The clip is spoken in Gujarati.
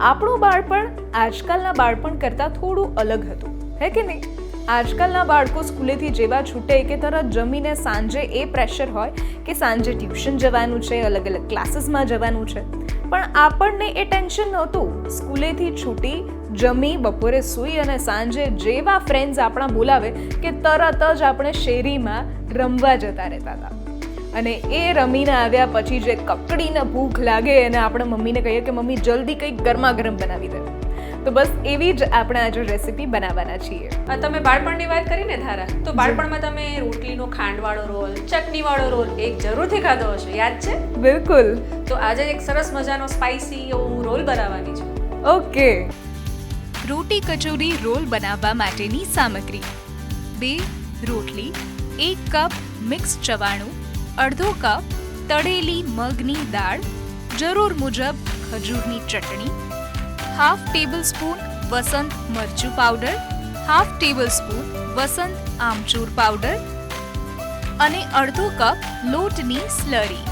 આપણું બાળપણ આજકાલના બાળપણ કરતાં થોડું અલગ હતું. હે કે નહીં? આજકાલના બાળકો સ્કૂલેથી જેવા છૂટે કે તરત જમીને સાંજે એ પ્રેશર હોય કે સાંજે ટ્યુશન જવાનું છે, અલગ અલગ ક્લાસીસમાં જવાનું છે. પણ આપણને એ ટેન્શન નહોતું. સ્કૂલેથી છૂટી જમી, બપોરે સૂઈ અને સાંજે જેવા ફ્રેન્ડ્સ આપણા બોલાવે કે તરત જ આપણે શેરીમાં રમવા જતા રહેતા હતા. અને એ રમીને આવ્યા પછી જે કકડીને ભૂખ લાગે અને આપણે મમ્મીને કહીએ કે મમ્મી જલ્દી કંઈક ગરમા ગરમ બનાવી દે. તો બસ એવી જ આપણે આજે રેસીપી બનાવવાના છીએ. તમે બાળપણની વાત કરીને ધારા તો બાળપણમાં તમે રોટલીનો ખાંડવાળો રોલ ચટણીવાળો રોલ એક જરૂરથી ખાધો હશે યાદ છે? બિલકુલ. તો આજે એક સરસ મજાનો સ્પાઇસી એવો હું રોલ બનાવવાની છું. ઓકે. રોટી કચોરી રોલ બનાવવા માટેની સામગ્રી. બે રોટલી એક કપ મિક્સ ચવાણું અડધો કપ તળેલી મગની દાળ, જરૂર મુજબ ખજૂરની ચટણી, હાફ ટેબલ સ્પૂન વસંત મરચું powder, half tablespoon Vasant આમચૂર પાવડર અને અડધો કપ લોટની સ્લરી.